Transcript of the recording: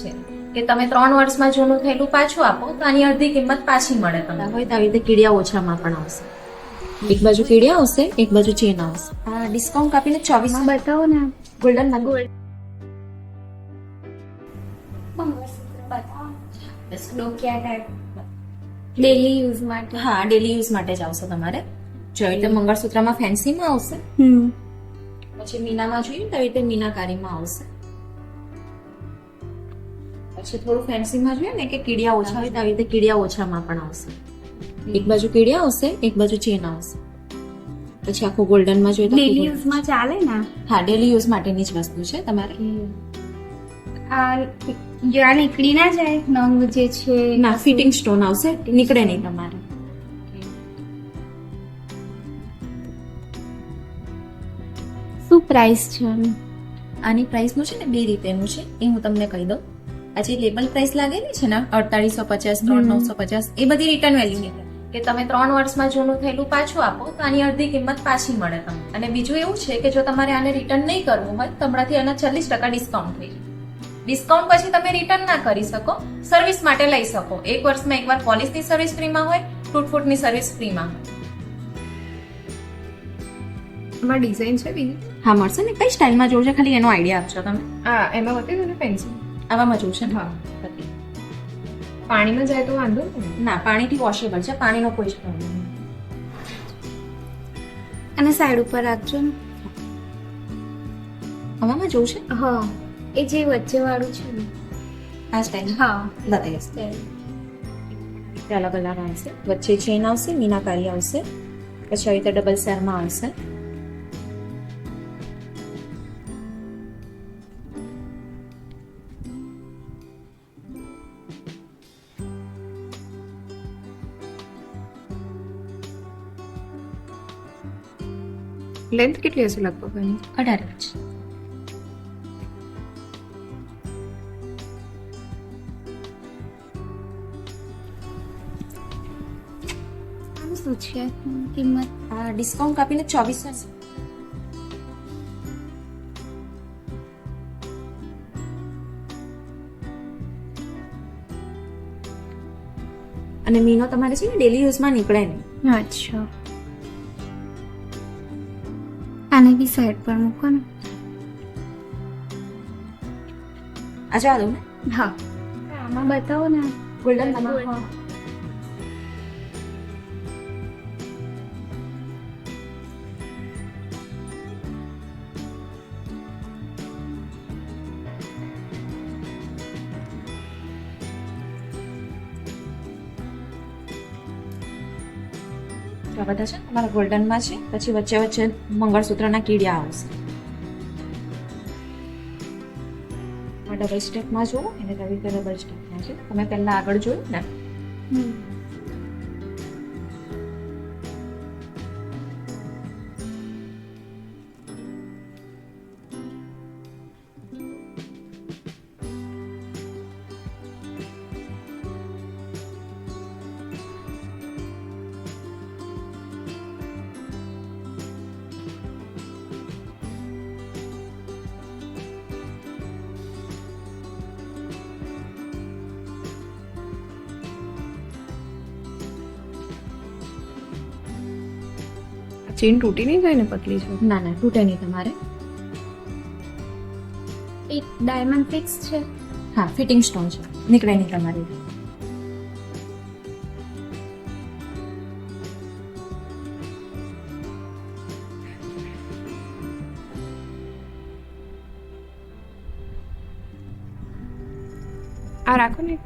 છે. કે તમે ત્રણ વર્ષમાં જૂનું થયેલું પાછું આપો તો આની અડધી કિંમત પાછી મળે તમને. હોય તો આવી રીતે કીડિયા ઓછામાં પણ આવશે. એક બાજુ કીડિયા આવશે એક બાજુ ચેન આવશે. ડિસ્કાઉન્ટ કાપીને ચોવીસ બતાવો ને ગોલ્ડનમાં ગોલ્ડ ડેલી યુઝ માટે. હા ડેલી યુઝ માટે જ આવશે તમારે. જો આવી રીતે મંગળસૂત્રમાં ફેન્સીમાં આવશે. હમ. પછી મીનામાં જોઈએ તો રીતે મીનાકારીમાં આવશે. પછી થોડું ફેન્સીમાં જોઈએ ને કે કીડિયા ઓછા હોય તો આવી રીતે કીડિયા ઓછામાં પણ આવશે. એક બાજુ કીડિયા આવશે એક બાજુ ચેન આવશે. પછી આખું ગોલ્ડનમાં જોઈએ ડેલી યુઝમાં ચાલે ને? હા ડેલી યુઝ માટેની જ વસ્તુ છે તમારે. આ નીકળી ના જાય નંગ જે છે ના ફિટિંગ સ્ટોન આવશે નીકળે નહીં તમારે. શું પ્રાઇસ છે આની? આની પ્રાઇસનું છે ને બે રીતેનું છે એ હું તમને કહી દઉં. આ જે લેબલ પ્રાઇસ લાગેલી છે ને? અડતાલીસો પચાસ ત્રણ નવસો પચાસ એ બધી રિટર્ન વેલ્યુ નીકળે કે તમે ત્રણ વર્ષમાં જૂનું થયેલું પાછું આપો તો આની અડધી કિંમત પાછી મળે તમને. અને બીજું એવું છે કે જો તમારે આને રિટર્ન નહીં કરવું હોય તો તમારાથી આના ચાલીસ ટકા ડિસ્કાઉન્ટ થઈ જાય. ડિસ્કાઉન્ટ પછી તમે રિટર્ન ના કરી શકો સર્વિસ માટે લઈ શકો. એક વર્ષમાં એકવાર પોલિસની સર્વિસ ફ્રીમાં હોય તૂટફૂટની સર્વિસ ફ્રીમાં હોય. એમાં ડિઝાઇન છે બીજી? હા મળશે ને? કઈ સ્ટાઇલમાં જોડશે ખાલી એનો આઈડિયા આપશો તમે. હા એમાં બતાવી દો ને પેન્સિલ આવામાં જોવું છે. હા પાણીમાં જાય તો વાંધો નહીં. ના પાણીથી વોશેબલ છે પાણીનો કોઈ જ પ્રોબ્લેમ નહીં. અને સાઈડ ઉપર રાખજો ને. આવામાં જોવું છે? હા એ જે વચ્ચે વાળું છે ને. આ સ્ટાઈલ હા. બતાવીશ અલગ અલગ આવશે. વચ્ચે ચેન આવશે મીનાકારી આવશે. પછી આવી રીતે ડબલ સેરમાં આવશે. લેન્થ કેટલી હશે લગભગ એની? અઢાર ઇંચ. શું છે? કિંમત આ ડિસ્કાઉન્ટ કાપીને ચોવીસ હશે. અને મીનો તમારે છે ને ડેલી યુઝમાં નીકળે નહીં. અચ્છા. આને બી સાઈડ પર મૂકો ને આ જવા દઉં ને. હા. આમાં બતાવો ને. ગોલ્ડન આ બધા છે. તમારા ગોલ્ડનમાં છે. પછી વચ્ચે વચ્ચે મંગળસૂત્રના કીડિયા આવશે. ડબલ સ્ટેપમાં જુઓ. એને રવિ ડબલ સ્ટેપમાં છે તમે પહેલાં આગળ જોયું ને? ચેન તૂટી નહીં જાય ને પતલી છે? ના ના તૂટે નહીં તમારે. એક ડાયમંડ ફિક્સ છે. હા ફિટિંગ સ્ટોન છે. નીકળે નહીં તમારી. આ રાખો ને.